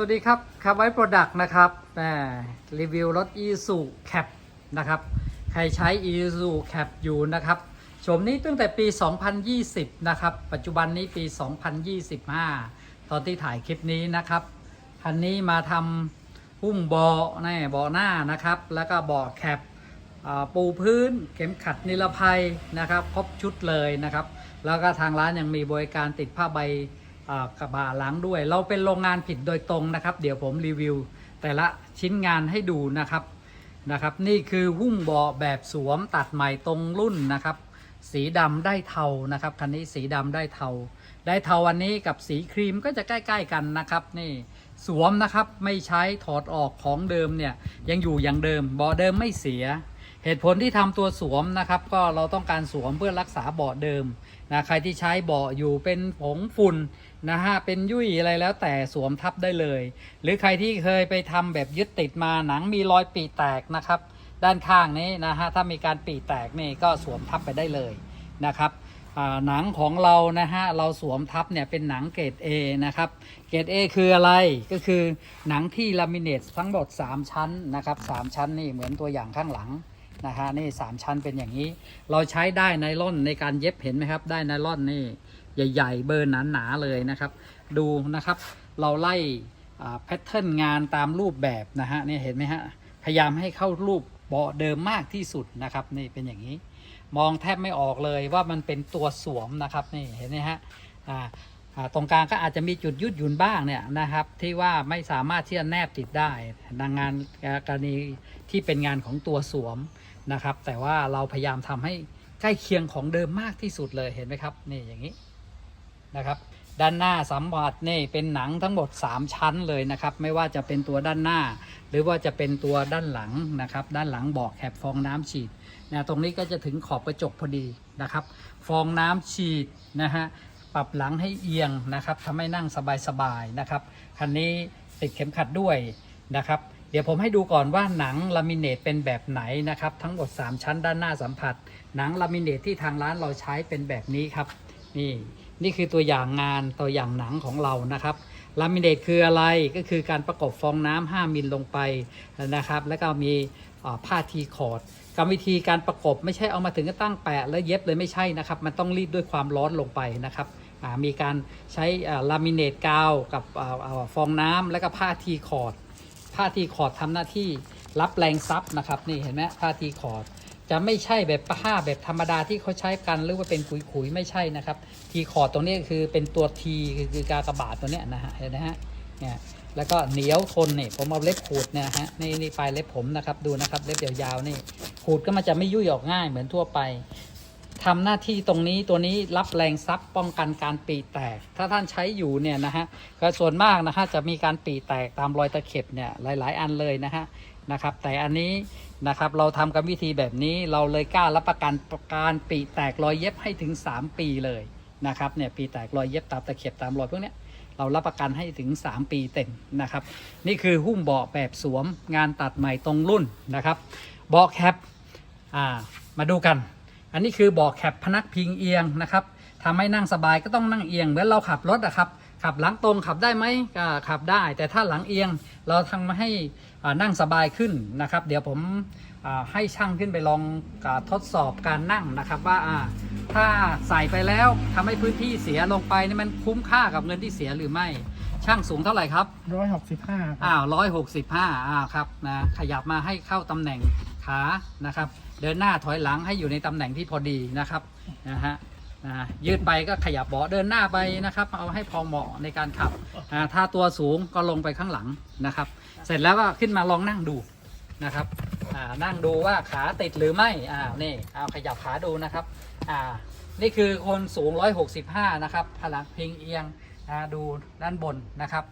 สวัสดีครับคารับไว้โปรดักต์นะครับแหมรีวิวรถ e s u Cap นะครับ ใครใช้ e s u Cap อยู่นะครับชมนี้ตั้งแต่ปี 2020 นะครับ ปัจจุบันนี้ปี 2025 ตอนที่ถ่ายคลิปนี้นะครับ คันนี้มาทำหุ้มเบาะน่เบาะหน้านะครับ แล้วก็เบาะแคปปูพื้น เข็มขัดนิรภัยนะครับ ครบชุดเลยนะครับ แล้วก็ทางร้านยังมีบริการติดผ้าใบา กระบะหลังด้วย เราเป็นโรงงานผิดโดยตรงนะครับ เดี๋ยวผมรีวิว แต่ละชิ้นงานให้ดูนะครับนะครับ นี่คือหุ้มเบาะแบบสวมตัดใหม่ตรงรุ่นนะครับ สีดำได้เทานะครับคันนี้สีดำได้เทา ได้เทาวันนี้กับสีครีมก็จะใกล้ๆกันนะครับ นี่สวมนะครับไม่ใช้ถอดออกของเดิมเนี่ยยังอยู่อย่างเดิมเบาะเดิมไม่เสียเหตุผลที่ทำตัวสวมนะครับ ก็เราต้องการสวมเพื่อรักษาเบาะเดิมนะใครที่ใช้เบาะอยู่เป็นผงฝุ่น นะฮะเป็นยุ่ยอะไรแล้วแต่สวมทับได้เลย หรือใครที่เคยไปทำแบบยึดติดมาหนังมีรอยปีแตกนะครับ ด้านข้างนี้นะฮะถ้ามีการปีแตกนี่ก็สวมทับไปได้เลยนะครับหนังของเรานะฮะเราสวมทับเนี่ยเป็นหนังเกรด A นะครับเกรด A คืออะไรก็คือหนังที่ลามิเนตทั้งหมด 3 ชั้นนะครับ3ชั้นนี่เหมือนตัวอย่างข้างหลังนะฮะนี่สามชั้นเป็นอย่างนี้ เราใช้ได้ไนล่อนในการเย็บเห็นไหมครับ ได้ไนล่อนนี่ ใหญ่ๆ เบอร์หนาๆเลยนะครับ ดูนะครับ เราไล่แพทเทิร์นงานตามรูปแบบนะฮะนี่เห็นไหมฮะพยายามให้เข้ารูปเบาะเดิมมากที่สุดนะครับนี่เป็นอย่างนี้ มองแทบไม่ออกเลยว่ามันเป็นตัวสวมนะครับนี่เห็นไหมฮะอ่าตรงกลางก็อาจจะมีจุดยุดหยุ่นบ้างเนี่ยนะครับ ที่ว่าไม่สามารถที่จะแนบติดได้ดังงานกรณีที่เป็นงานของตัวสวมนะครับ แต่ว่าเราพยายามทำให้ใกล้เคียงของเดิมมากที่สุดเลยเห็นไหมครับนี่อย่างนี้ นะครับ ด้านหน้าสัมผัสนี่เป็นหนังทั้งหมด 3 ชั้นเลยนะครับ ไม่ว่าจะเป็นตัวด้านหน้า หรือว่าจะเป็นตัวด้านหลังนะครับ ด้านหลังบอกแคบฟองน้ำฉีดนะตรงนี้ก็จะถึงขอบกระจกพอดีนะครับ ฟองน้ำฉีดนะฮะปรับหลังให้เอียงนะครับทำให้นั่งสบายๆนะครับคันนี้ติดเข็มขัดด้วยนะครับเดี๋ยวผมให้ดูก่อนว่าหนังลามิเนตเป็นแบบไหนนะครับ ทั้งหมด 3 ชั้นด้านหน้าสัมผัส หนังลามิเนตที่ทางร้านเราใช้เป็นแบบนี้ครับ นี่ นี่คือตัวอย่างงานตัวอย่างหนังของเรานะครับลามิเนตคืออะไรก็คือการประกบฟองน้ำ5มิลลงไปนะครับ แล้วก็มีผ้าทีคอร์ดกรรมวิธีการประกบไม่ใช่เอามาถึงก็ตั้งแปะแล้วเย็บเลยไม่ใช่นะครับ มันต้องรีดด้วยความร้อนลงไปนะครับมีการใช้ลามิเนตกาวกับออฟองน้ำแล้วก็ผ้าทีคอร์ดผ้าทีคอร์ดทำหน้าที่รับแรงซับนะครับนี่เห็นไหมผ้าทีคอร์ด จะไม่ใช่แบบผ้าแบบธรรมดาที่เขาใช้กันหรือว่าเป็นขุยๆไม่ใช่นะครับ ทีคอร์ดตรงนี้คือเป็นตัวทีคือคือกากบาทตัวเนี้ยนะฮะเห็นไหมฮะเนี่ยแล้วก็เหนียวทนนี่ผมเอาเล็บขูดเนี่ยฮะนี่นี่ปลายเล็บผมนะครับดูนะครับเล็บยาวๆนี่ขูดก็มันจะไม่ยุ่ยออกง่ายเหมือนทั่วไปทำหน้าที่ตรงนี้ตัวนี้รับแรงซับป้องกันการปีแตก ถ้าท่านใช้อยู่เนี่ยนะฮะก็ส่วนมากนะฮะจะมีการปีแตกตามรอยตะเข็บเนี่ยหลาย ๆ อันเลยนะฮะ นะครับ แต่อันนี้นะครับเราทำกันวิธีแบบนี้เราเลยกล้ารับประกันการปีแตกรอยเย็บให้ถึง 3 ปีเลยนะครับเนี่ยปีแตกรอยเย็บตามตะเข็บตามรอยพวกเนี้ยเรารับประกันให้ถึง 3 ปีเต็มนะครับ นี่คือหุ้มเบาะแบบสวมงานตัดใหม่ตรงรุ่นนะครับเบาะแคปอ่ามาดูกัน อันนี้คือเบาะแคปพนักพิงเอียงนะครับทำให้นั่งสบายก็ต้องนั่งเอียงเหมือนเราขับรถอะครับ ขับหลังตรงขับได้ไหมก็ขับได้ แต่ถ้าหลังเอียงเราทำมาให้อ่านั่งสบายขึ้นนะครับ เดี๋ยวผมอ่าให้ช่างขึ้นไปลองอาทดสอบการนั่งนะครับว่าอ่าถ้าใส่ไปแล้วทำให้พื้นที่เสียลงไปนี่มันคุ้มค่ากับเงินที่เสียหรือไม่ ช่างสูงเท่าไหร่ครับร้อยหกสิบห้าอ้าวร้อยหกสิบห้าอ้าวครับนะขยับมาให้เข้าตำแหน่งขานะครับ เดินหน้าถอยหลังให้อยู่ในตำแหน่งที่พอดีนะครับนะฮะนะ ยืดไปก็ขยับเบาะเดินหน้าไปนะครับ เอาให้พอเหมาะในการขับอ่าถ้าตัวสูงก็ลงไปข้างหลังนะครับ เสร็จแล้วก็ขึ้นมาลองนั่งดูนะครับอ่านั่งดูว่าขาติดหรือไม่อ้าวนี่เอาขยับขาดูนะครับอ่านี่คือคนสูง 165 นะครับพลังพิงเอียงอ่าดูด้านบนนะครับ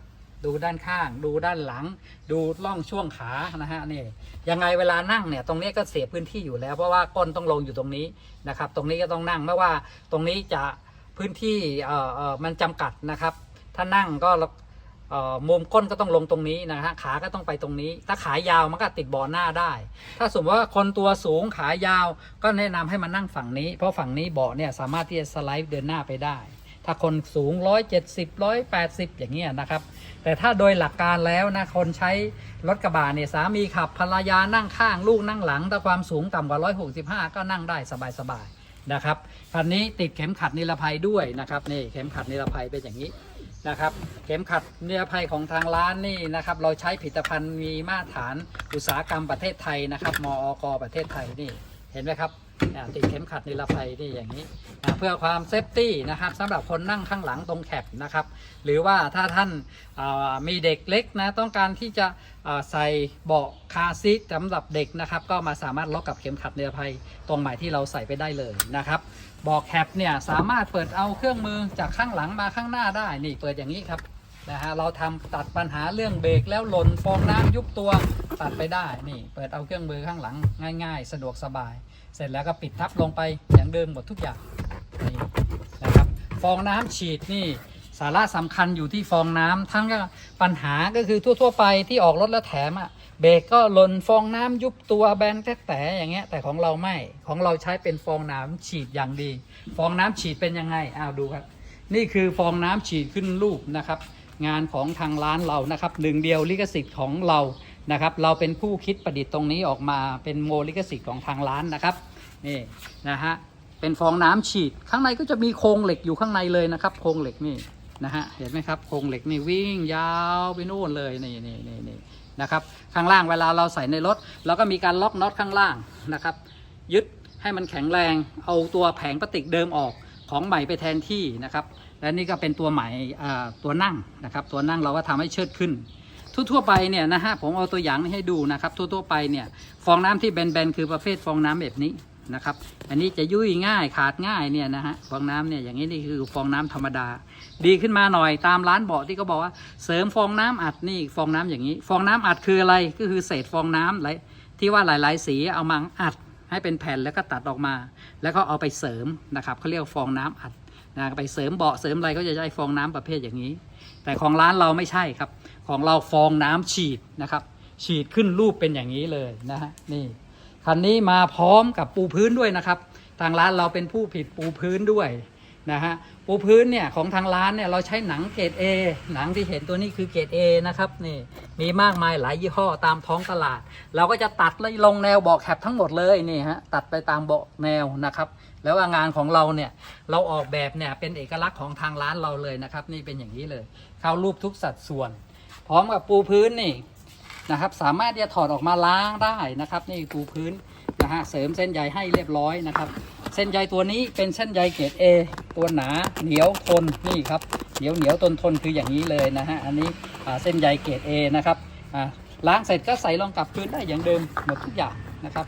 ดูด้านข้าง ดูด้านหลัง ดูล่องช่วงขานะฮะนี่ยังไงเวลานั่งเนี่ยตรงนี้ก็เสียพื้นที่อยู่แล้ว เพราะว่าก้นต้องลงอยู่ตรงนี้นะครับ ตรงนี้ก็ต้องนั่งไม่ว่าตรงนี้จะพื้นที่เอ่อเอ่อมันจำกัดนะครับ ถ้านั่งก็เอ่อมุมก้นก็ต้องลงตรงนี้นะฮะขาก็ต้องไปตรงนี้ ถ้าขายาวมันก็ติดบาะหน้าได้ ถ้าสมมติว่าคนตัวสูงขายาวก็แนะนำให้มานั่งฝั่งนี้ เพราะฝั่งนี้เบาะเนี่ยสามารถที่จะสไลด์เดินหน้าไปได้ ถ้าคนสูง 170 180 อย่างเงี้ยนะครับ แต่ถ้าโดยหลักการแล้วนะคนใช้รถกระบะเนี่ยสามีขับภรรยานั่งข้างลูกนั่งหลังแต่ความสูงต่ำกว่า 165 ก็นั่งได้สบายๆนะครับคันนี้ติดเข็มขัดนิรภัยด้วยนะครับนี่เข็มขัดนิรภัยเป็นอย่างนี้นะครับเข็มขัดนิรภัยของทางร้านนี่นะครับเราใช้ผลิตภัณฑ์มีมาตรฐานอุตสาหกรรมประเทศไทยนะครับมอกประเทศไทยนี่เห็นไหมครับ ติดเข็มขัดนิรภัยนี่อย่างนี้เพื่อความเซฟตี้นะครับสำหรับคนนั่งข้างหลังตรงแคปนะครับ หรือว่าถ้าท่านามีเด็กเล็กนะต้องการที่จะใส่เบาะคาร์ซีทสำหรับเด็กนะครับ ก็มาสามารถล็อกกับเข็มขัดนิรภัยตรงใหม่ที่เราใส่ไปได้เลยนะครับเบอกแคปเนี่ยสามารถเปิดเอาเครื่องมือจากข้างหลังมาข้างหน้าได้นี่เปิดอย่างนี้ครับนะฮะเราทำตัดปัญหาเรื่องเบรกแล้วหล่นฟองน้ำยุบตัว ตัดไปได้นี่ เปิดเอาเครื่องมือข้างหลังง่าย ๆ สะดวกสบาย เสร็จแล้วก็ปิดทับลงไปอย่างเดิมหมดทุกอย่างนี่นะครับฟองน้ำฉีดนี่สาระสำคัญอยู่ที่ฟองน้ำทั้งก็ปัญหาก็คือทั่ว ๆ ไปที่ออกรถแล้วแถมอะเบรกก็หล่นฟองน้ำยุบตัวแบนแตกแต่อย่างเงี้ยแต่ของเราไม่ของเราใช้เป็นฟองน้ำฉีดอย่างดี ฟองน้ำฉีดเป็นยังไงอ้าวดูครับ นี่คือฟองน้ำฉีดขึ้นรูปนะครับ งานของทางร้านเรานะครับหนึ่งเดียวลิขสิทธิ์ของเรา นะครับ เราเป็นผู้คิดประดิษฐ์ตรงนี้ออกมาเป็นโมลิขสิทธิ์ของทางร้านนะครับนี่นะฮะเป็นฟองน้ำฉีดข้างในก็จะมีโครงเหล็กอยู่ข้างในเลยนะครับ โครงเหล็กนี่นะฮะเห็นไหมครับโครงเหล็กนี่วิ่งยาวไปนู่นเลยนี่นี่นี่นี่นะครับข้างล่างเวลาเราใส่ในรถเราก็มีการล็อกน็อตข้างล่างนะครับ ยึดให้มันแข็งแรงเอาตัวแผงพลาสติกเดิมออกของใหม่ไปแทนที่นะครับ และนี่ก็เป็นตัวใหม่ตัวนั่งนะครับ ตัวนั่งเราก็ทำให้เชิดขึ้น ทั่วๆไปเนี่ยนะฮะผมเอาตัวอย่างให้ดูนะครับ ทั่วๆไปเนี่ยฟองน้ำที่แบนๆคือประเภทฟองน้ำแบบนี้นะครับ อันนี้จะยุ่ยง่ายขาดง่ายเนี่ยนะฮะฟองน้ำเนี่ยอย่างนี้นี่คือฟองน้ำธรรมดา ดีขึ้นมาหน่อยตามร้านเบาะที่เขาบอกว่าเสริมฟองน้ำอัดนี่ฟองน้ำอย่างนี้ ฟองน้ำอัดคืออะไรก็คือเศษฟองน้ำหลที่ว่าหลาย ๆ สีเอามาอัดให้เป็นแผ่นแล้วก็ตัดออกมา แล้วก็เอาไปเสริมนะครับเขาเรียกฟองน้ำอัดนะไปเสริมเบาะเสริมอะไรก็จะใช้ฟองน้ำประเภทอย่างนี้ แต่ของร้านเราไม่ใช่ครับ ของเราฟองน้ำฉีดนะครับ ฉีดขึ้นรูปเป็นอย่างนี้เลยนะฮะนี่คันนี้มาพร้อมกับปูพื้นด้วยนะครับ ทางร้านเราเป็นผู้ผิดปูพื้นด้วยนะฮะปูพื้นเนี่ยของทางร้านเนี่ยเราใช้หนังเกรด A หนังที่เห็นตัวนี้คือเกรด A นะครับนี่มีมากมายหลายยี่ห้อตามท้องตลาด เราก็จะตัดเลยลงแนวเบาะแคปทั้งหมดเลยนี่ฮะตัดไปตามเบาะแนวนะครับ แล้วงานของเราเนี่ยเราออกแบบเนี่ยเป็นเอกลักษณ์ของทางร้านเราเลยนะครับ นี่เป็นอย่างนี้เลย เข้ารูปทุกสัดส่วน พร้อมกับปูพื้นนี่นะครับ สามารถที่จะถอดออกมาล้างได้นะครับ นี่ปูพื้นนะฮะเสริมเส้นใยให้เรียบร้อยนะครับ เส้นใยตัวนี้เป็นเส้นใยเกรด A ตัวหนาเหนียวทนนี่ครับเหนียวเหนียวทนทนคืออย่างนี้เลยนะฮะอันนี้เส้นใยเกรด A นะครับล้างเสร็จก็ใส่ลงกับคืนได้อย่างเดิมหมดทุกอย่างนะครับ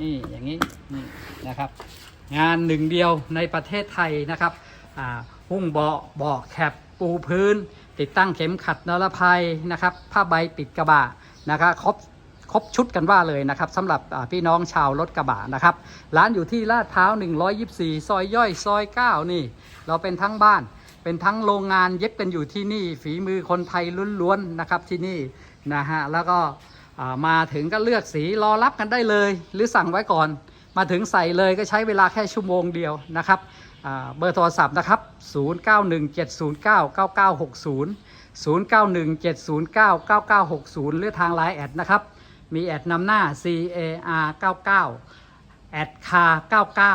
นี่อย่างนี้นี่นะครับ งานหนึ่งเดียวในประเทศไทยนะครับอ่า หุ้งเบาะเบาะแคปปูพื้น ติดตั้งเข็มขัดนรภัยนะครับ ผ้าใบปิดกระบะนะครับครบครบชุดกันว่าเลยนะครับสำหรับพี่น้องชาวรถกระบะนะครับ ร้านอยู่ที่ลาดพร้าว 124 ซอยย่อยซอย 9 นี่ เราเป็นทั้งบ้านเป็นทั้งโรงงานเย็บกันอยู่ที่นี่ฝีมือคนไทยล้วนๆนะครับที่นี่นะฮะแล้วก็มาถึงก็เลือกสีรอรับกันได้เลย หรือสั่งไว้ก่อน มาถึงใส่เลยก็ใช้เวลาแค่ชั่วโมงเดียวนะครับ เบอร์โทรศัพท์นะครับ 0917099960 0917099960 หรือทางไลน์แอดนะครับ มีแอดนำหน้า CAR 99แอดคา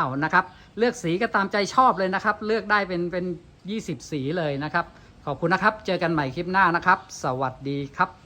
99 นะครับ เลือกสีก็ตามใจชอบเลยนะครับ เลือกได้เป็นเป็น 20 สีเลยนะครับ ขอบคุณนะครับ เจอกันใหม่คลิปหน้านะครับ สวัสดีครับ